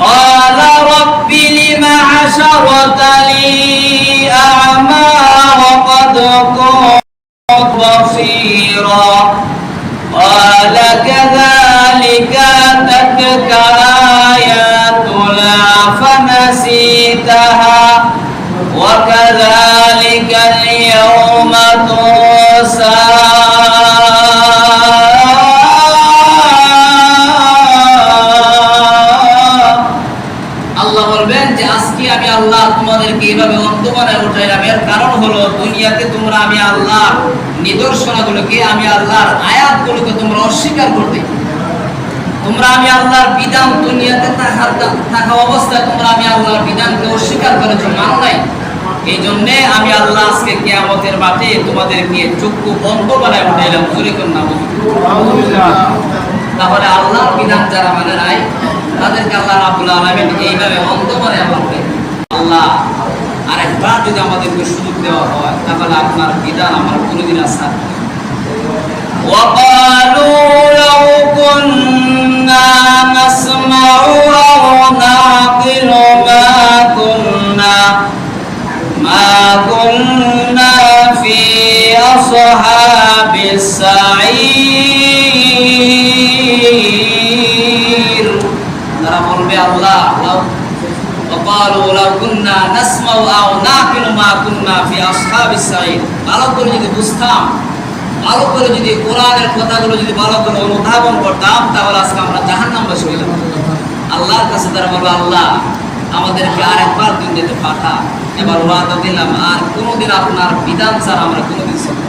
قال رب لم حشرتني أعمى وقد كنت بصيرا؟ قال كذلك أتتك آياتنا فنسيتها وكذلك আমি আল্লাহ তোমাদেরকে এইভাবে অন্ত বানায় উঠাইলাম এর কারণ হলো দুনিয়াতে তোমরা আমি আল্লাহ, নিদর্শনগুলোকে আমি আল্লাহর আয়াতগুলোকে তোমরা অস্বীকার করতে তোমরা আমি আল্লাহর বিধান দুনিয়াতে থাকা অবস্থায় তোমরা আমি আল্লাহর বিধানকে অস্বীকার করেছ, মানো নাই? এই জন্যে আমি আল্লাহ আজকে কেয়ামতের মাঠে তোমাদেরকে চক্ষু বন্ধ বানায় উঠাইলাম। জোরে না তাহলে আল্লাহর বিধান যারা মানে নাই, তাদেরকে আল্লাহ রাবুল আলমিন এইভাবে অন্ধ করে আল্লাহ আরেকবার যদি আমাদেরকে সুযোগ দেওয়া হয় তাহলে আপনার বিধান আমার কোনোদিন আশা وقالوا لو كنا نسمع أو نعقل ما كنا ما كنا في أصحاب السعير তারা বলবে আল্লাহ লাউ- وقالوا لو كنا نسمع أو نعقل ما كنا في أصحاب السعير ভালো করে যদি বুঝতাম ভালো করে যদি কোরআনের কথাগুলো যদি ভালো করে অনুধাবন করতাম তাহলে আজকে আমরা জাহান্নাম বাসী হইলাম আল্লাহর কাছে তারা বলবো আল্লাহ আমাদেরকে আরেকবার দিন যেতে পাঠা এবার ওয়াদা দিলাম আর কোনোদিন আপনার বিধান ছাড়া আমরা কোনোদিন চলবো না।